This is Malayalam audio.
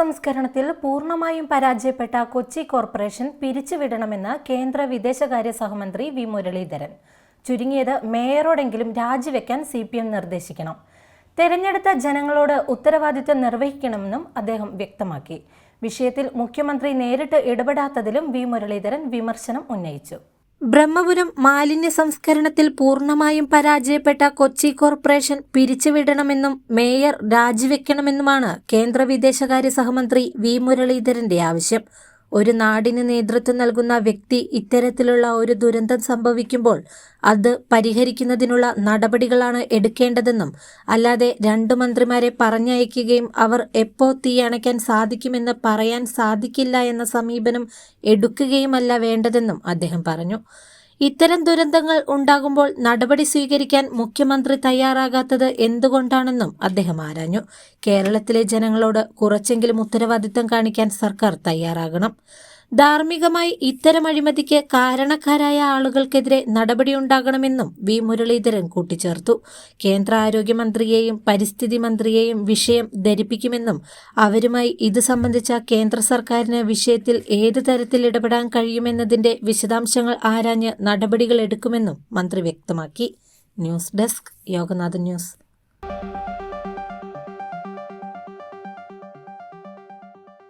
സംസ്കരണത്തിൽ പൂർണമായും പരാജയപ്പെട്ട കൊച്ചി കോർപ്പറേഷൻ പിരിച്ചുവിടണമെന്ന് കേന്ദ്ര വിദേശകാര്യ സഹമന്ത്രി വി മുരളീധരൻ. ചുരുങ്ങിയത് മേയറോടെങ്കിലും രാജിവെക്കാൻ സി പി എം നിർദ്ദേശിക്കണം. തെരഞ്ഞെടുത്ത ജനങ്ങളോട് ഉത്തരവാദിത്വം നിർവഹിക്കണമെന്നും അദ്ദേഹം വ്യക്തമാക്കി. വിഷയത്തിൽ മുഖ്യമന്ത്രി നേരിട്ട് ഇടപെടാത്തതിലും വി മുരളീധരൻ വിമർശനം ഉന്നയിച്ചു. ബ്രഹ്മപുരം മാലിന്യ സംസ്കരണത്തിൽ പൂർണമായും പരാജയപ്പെട്ട കൊച്ചി കോർപ്പറേഷൻ പിരിച്ചുവിടണമെന്നും മേയർ രാജിവെക്കണമെന്നുമാണ് കേന്ദ്ര വിദേശകാര്യ സഹമന്ത്രി വി മുരളീധരന്റെ ആവശ്യം. ഒരു നാടിന് നേതൃത്വം നൽകുന്ന വ്യക്തി ഇത്തരത്തിലുള്ള ഒരു ദുരന്തം സംഭവിക്കുമ്പോൾ അത് പരിഹരിക്കുന്നതിനുള്ള നടപടികളാണ് എടുക്കേണ്ടതെന്നും അല്ലാതെ രണ്ട് മന്ത്രിമാരെ പറഞ്ഞയക്കുകയും അവർ എപ്പോ തീയണയ്ക്കാൻ സാധിക്കുമെന്ന് പറയാൻ സാധിക്കില്ല എന്ന സമീപനം എടുക്കുകയുമല്ല വേണ്ടതെന്നും അദ്ദേഹം പറഞ്ഞു. ഇത്തരം ദുരന്തങ്ങൾ ഉണ്ടാകുമ്പോൾ നടപടി സ്വീകരിക്കാൻ മുഖ്യമന്ത്രി തയ്യാറാകാത്തത് എന്തുകൊണ്ടാണെന്നും അദ്ദേഹം ആരാഞ്ഞു. കേരളത്തിലെ ജനങ്ങളോട് കുറച്ചെങ്കിലും ഉത്തരവാദിത്തം കാണിക്കാൻ സർക്കാർ തയ്യാറാകണം. ധാർമ്മികമായി ഇത്തരം അഴിമതിക്ക് കാരണക്കാരായ ആളുകൾക്കെതിരെ നടപടിയുണ്ടാകണമെന്നും വി മുരളീധരൻ കൂട്ടിച്ചേർത്തു. കേന്ദ്ര ആരോഗ്യമന്ത്രിയെയും പരിസ്ഥിതി മന്ത്രിയെയും വിഷയം ധരിപ്പിക്കുമെന്നും അവരുമായി ഇത് സംബന്ധിച്ച കേന്ദ്ര സർക്കാരിന് വിഷയത്തിൽ ഏത് തരത്തിൽ ഇടപെടാൻ കഴിയുമെന്നതിന്റെ വിശദാംശങ്ങൾ ആരാഞ്ഞ് നടപടികൾ എടുക്കുമെന്നും മന്ത്രി വ്യക്തമാക്കി. News desk Yoganath news.